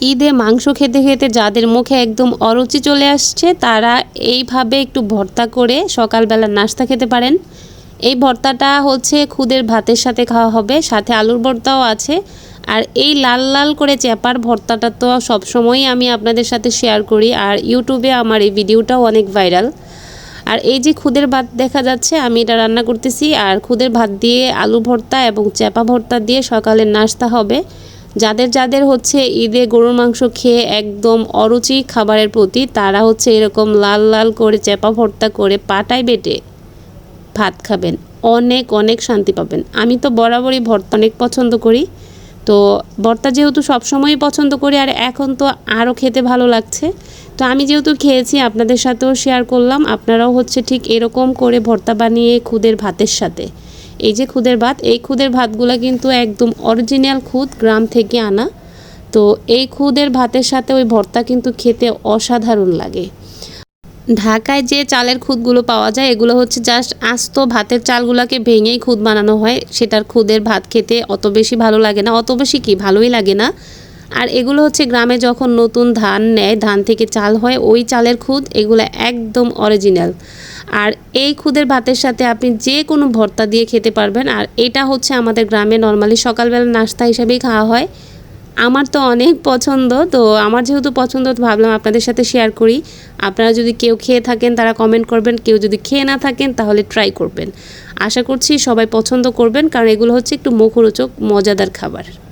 ঈদে মাংস খেতে খেতে যাদের মুখে একদম অরুচি চলে আসছে, তারা এইভাবে একটু ভর্তা করে সকালবেলা নাস্তা খেতে পারেন। এই ভর্তাটা হচ্ছে খুদের ভাতের সাথে খাওয়া হবে, সাথে আলুর ভর্তাও আছে। আর এই লাল লাল করে চেপার ভর্তাটা তো সবসময়ই আমি আপনাদের সাথে শেয়ার করি, আর ইউটিউবে আমার এই ভিডিওটাও অনেক ভাইরাল আর এই যে খুদের ভাত দেখা যাচ্ছে, আমি এটা রান্না করতেছি, আর খুদের ভাত দিয়ে আলু ভর্তা এবং চেপা ভর্তা দিয়ে সকালের নাস্তা হবে। যাদের যাদের হচ্ছে ঈদে গরুর মাংস খেয়ে একদম অরুচি খাবারের প্রতি, তারা হচ্ছে এরকম লাল লাল করে চেপা ভর্তা করে পাটায় বেটে ভাত খাবেন। অনেক অনেক শান্তি পাবেন। আমি তো বরাবরই ভর্তা অনেক পছন্দ করি। তো ভর্তা যেহেতু সবসময়ই পছন্দ করি, আর এখন তো আরও খেতে ভালো লাগছে। তো আমি যেহেতু খেয়েছি, আপনাদের সাথেও শেয়ার করলাম। আপনারাও হচ্ছে ঠিক এরকম করে ভর্তা বানিয়ে খুদের ভাতের সাথে। এই যে খুদের ভাত, এই খুদের ভাতগুলো কিন্তু একদম অরিজিনাল খুদ গ্রাম থেকে আনা। তো এই খুদের ভাতের সাথে ওই ভর্তা কিন্তু খেতে অসাধারণ লাগে। ঢাকায় যে চালের খুদগুলো পাওয়া যায়, এগুলো হচ্ছে জাস্ট আস্ত ভাতের চালগুলোকে ভেঙেই খুদ বানানো হয়। সেটার খুদের ভাত খেতে অত বেশি ভালো লাগে না। অত বেশি কি? ভালোই লাগে না। আর এগুলো হচ্ছে গ্রামে যখন নতুন ধান নেয়, ধান থেকে চাল হয়, ওই চালের খুদ এগুলো একদম অরিজিনাল আর এই খুদের ভাতের সাথে আপনি যে কোনো ভর্তা দিয়ে খেতে পারবেন। আর এটা হচ্ছে আমাদের গ্রামে নর্মালি সকালবেলা নাস্তা হিসাবেই খাওয়া হয়। আমার তো অনেক পছন্দ, তো আমার যেহেতু পছন্দ, তো ভাবলাম আপনাদের সাথে শেয়ার করি। আপনারা যদি কেউ খেয়ে থাকেন, তারা কমেন্ট করবেন। কেউ যদি খেয়ে না থাকেন, তাহলে ট্রাই করবেন। আশা করছি সবাই পছন্দ করবেন, কারণ এগুলো হচ্ছে একটু মুখরোচক, মজাদার খাবার।